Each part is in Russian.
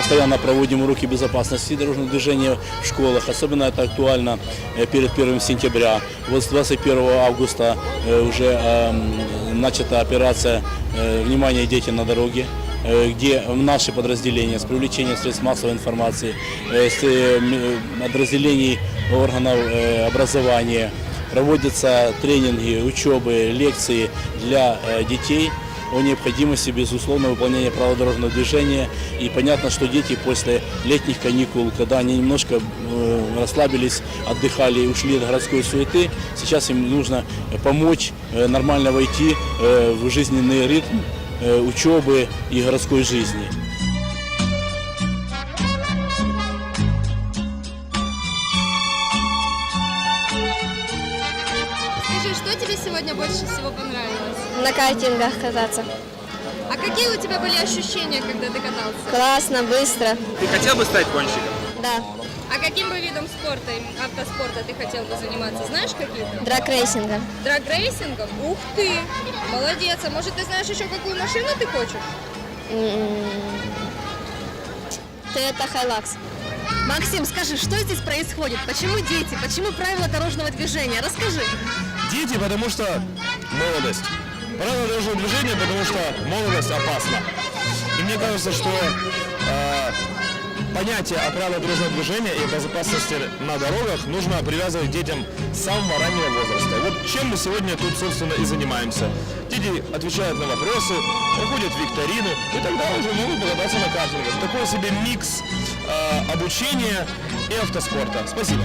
постоянно проводим уроки безопасности дорожного движения в школах. Особенно это актуально э, перед 1 сентября. Вот с 21 августа э, уже эм, начата операция э, «Внимание, дети на дороге» где наши подразделения с привлечением средств массовой информации, с подразделений органов образования проводятся тренинги, учебы, лекции для детей о необходимости, безусловно, выполнения правил дорожного движения. И понятно, что дети после летних каникул, когда они немножко э, расслабились, отдыхали и ушли от городской суеты, сейчас им нужно помочь э, нормально войти э, в жизненный ритм э, учебы и городской жизни. Сегодня больше всего понравилось? На картингах кататься. А какие у тебя были ощущения, когда ты катался? Классно, быстро. Ты хотел бы стать гонщиком? Да. А каким бы видом спорта, автоспорта ты хотел бы заниматься? Знаешь каким? Драг-рейсингом. Драг-рейсингом? Ух ты! Молодец! А может ты знаешь еще какую машину ты хочешь? Тойота Хайлакс. Максим, скажи, что здесь происходит? Почему дети? Почему правила дорожного движения? Расскажи. Дети, потому что молодость. Правила дорожного движения, потому что молодость опасна. И мне кажется, что э, понятие о правилах дорожного движения и безопасности на дорогах нужно привязывать детям с самого раннего возраста. Вот чем мы сегодня тут, собственно, и занимаемся. Дети отвечают на вопросы, проходят викторину, и тогда уже могут покататься на картингах. Такой себе микс э, обучения и автоспорта. Спасибо.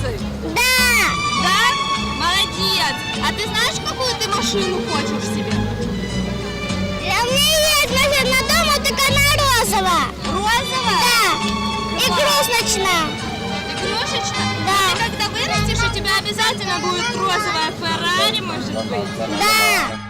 автогонщицей? Да. Да? Молодец. А ты знаешь, какую ты машину хочешь себе? У меня есть машина дома, только она розовая. Розовая? Да. Игрушечная. Игрушечная? Да. А ты когда вырастешь, у тебя обязательно будет розовая Феррари, может быть? Да.